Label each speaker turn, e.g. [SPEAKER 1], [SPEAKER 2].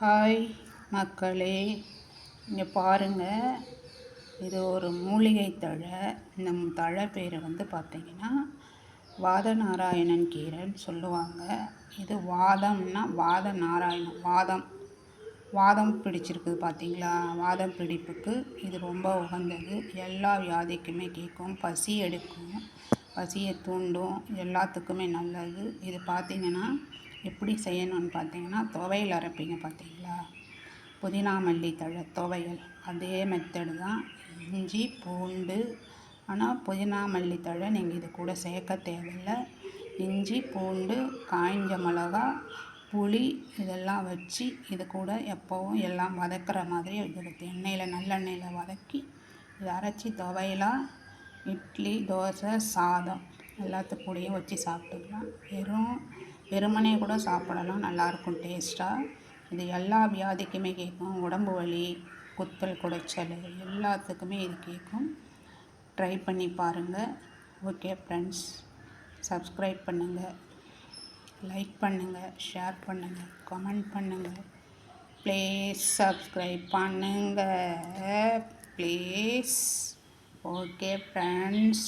[SPEAKER 1] Hi மக்களே. இங்கே பாருங்கள் இது ஒரு மூலிகை தழை. இந்த தழை பேர் வந்து பார்த்திங்கன்னா வாத நாராயணன் கீரைன்னு சொல்லுவாங்க. இது வாதம்னா வாத நாராயணம் வாதம். வாதம் பிடிச்சிருக்குது பார்த்தீங்களா? வாதம் பிடிப்புக்கு இது ரொம்ப உகந்தது. எல்லா வியாதிக்குமே கேட்கும். பசி எடுக்கும். பசியை தூண்டும். எல்லாத்துக்குமே நல்லது. இது பார்த்திங்கன்னா எப்படி செய்யணும்னு பார்த்தீங்கன்னா துவையல் அரைப்பீங்க பார்த்தீங்களா? புதினா மல்லித்தழை துவையல். அதே மெத்தடு தான். இஞ்சி பூண்டு. ஆனால் புதினா மல்லி தழை நீங்கள் இது கூட சேர்க்க தேவையில்லை. இஞ்சி பூண்டு காய்ஞ்ச மிளகா புளி இதெல்லாம் வச்சு இது கூட எப்போவும் எல்லாம் வதக்கிற மாதிரி இது எண்ணெயில் நல்லெண்ணெயில் வதக்கி இதை அரைச்சி துவையலாக இட்லி தோசை சாதம் எல்லாத்துக்கூடையும் வச்சு சாப்பிட்டுக்கலாம் வெறும் வெறுமனே கூட சாப்பிடலாம் நல்லாயிருக்கும் டேஸ்ட்டாக இது எல்லா வியாதிக்குமே கேட்கும் உடம்பு வலி குத்தல் குடைச்சல் எல்லாத்துக்குமே இது கேட்கும் ட்ரை பண்ணி பாருங்கள் ஓகே ஃப்ரெண்ட்ஸ் சப்ஸ்கிரைப் பண்ணுங்கள் லைக் பண்ணுங்கள் ஷேர் பண்ணுங்கள் கமெண்ட் பண்ணுங்கள் ப்ளீஸ் சப்ஸ்கிரைப் பண்ணுங்கள் ப்ளீஸ் ஓகே ஃப்ரெண்ட்ஸ்